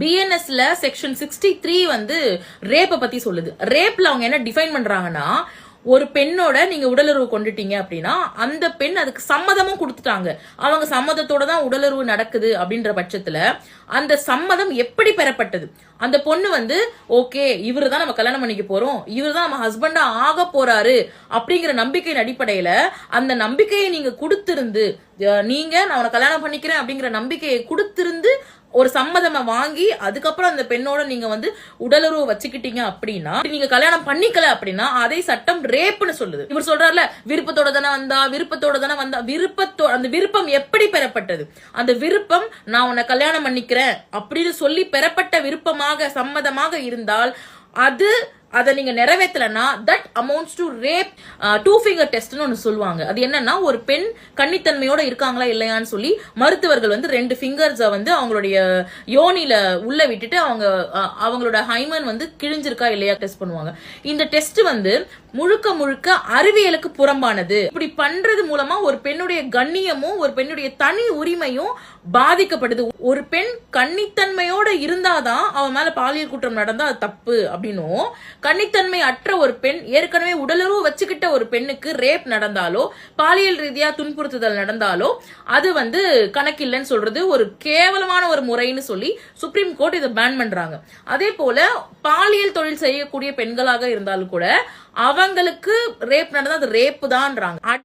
பிஎன்எஸ்ல section sixty three வந்து ரேப்பை பத்தி சொல்லுது. ரேப்ல அவங்க என்ன டிஃபைன் பண்றாங்கன்னா ஒரு பெண்ணோட நீங்க உடலுறவு கொண்டுட்டீங்க அப்படின்னா அந்த பெண் அதுக்கு சம்மதமும் கொடுத்துட்டாங்க. அவங்க சம்மதத்தோட தான் உடலுறவு நடக்குது அப்படின்ற பட்சத்துல அந்த சம்மதம் எப்படி பெறப்பட்டது? அந்த பொண்ணு வந்து ஓகே இவரு தான் நம்ம கல்யாணம் பண்ணிக்க போறோம். இவரு தான் நம்ம ஹஸ்பண்டா ஆக போறாரு. அப்படிங்கிற நம்பிக்கையின் அடிப்படையில அந்த நம்பிக்கையை நீங்க கொடுத்திருந்து நீங்க நான் உன கல்யாணம் பண்ணிக்கிறேன் அப்படிங்கிற நம்பிக்கையை கொடுத்திருந்து ஒரு சம்மதமா வாங்கி அதுக்கப்புறம் அந்த பெண்ணோட நீங்க வந்து உடலுறவு வச்சுக்கிட்டீங்க அப்படின்னா நீங்க கல்யாணம் பண்ணிக்கல அப்படின்னா அதை சட்டம் ரேப்னு சொல்லுது. இவர் சொல்றாருல விருப்பத்தோட தானே வந்தா விருப்பத்தோட தானே வந்தா விருப்பத்தோ அந்த விருப்பம் எப்படி பெறப்பட்டது? அந்த விருப்பம் நான் உன்னை கல்யாணம் பண்ணிக்கிறேன் அப்படின்னு சொல்லி பெறப்பட்ட விருப்பமாக சம்மதமாக இருந்தால் அது அதை நீங்க நிறைவேற்றலன்னா that amounts to rape two finger டெஸ்ட்னு ஒன்று சொல்லுவாங்க. அது என்னன்னா ஒரு பெண் கன்னித்தன்மையோட இருக்காங்களா இல்லையான்னு சொல்லி மருத்துவர்கள் வந்து ரெண்டு ஃபிங்கர்ஸை வந்து அவங்களுடைய யோனியில உள்ள விட்டுட்டு அவங்க uh, அவங்களோட ஹைமன் வந்து கிழிஞ்சிருக்கா இல்லையா டெஸ்ட் பண்ணுவாங்க. இந்த டெஸ்ட் வந்து முழுக்க முழுக்க அறிவியலுக்கு புறம்பானது. இப்படி பண்றது மூலமா ஒரு பெண்ணுடைய கண்ணியமும் ஒரு பெண்ணுடைய தனி உரிமையும் பாதிக்கப்படுது. ஒரு பெண் கன்னித்தன்மையோட இருந்தாதான் அவன் மேல பாலியல் குற்றம் நடந்தா அது தப்பு அப்படின்னும். கன்னித்தன்மை அற்ற ஒரு பெண் ஏற்கனவே உடலுறவு வச்சுக்கிட்ட ஒரு பெண்ணுக்கு ரேப் நடந்தாலோ பாலியல் ரீதியா துன்புறுத்துதல் நடந்தாலோ அது வந்து கணக்கில்லைன்னு சொல்றது ஒரு கேவலமான ஒரு முறைன்னு சொல்லி சுப்ரீம் கோர்ட் இதை பேன் பண்றாங்க. அதே போல பாலியல் தொழில் செய்யக்கூடிய பெண்களாக இருந்தாலும் கூட அவங்களுக்கு ரேப் நடந்தா அது ரேப்பு தான்றாங்க.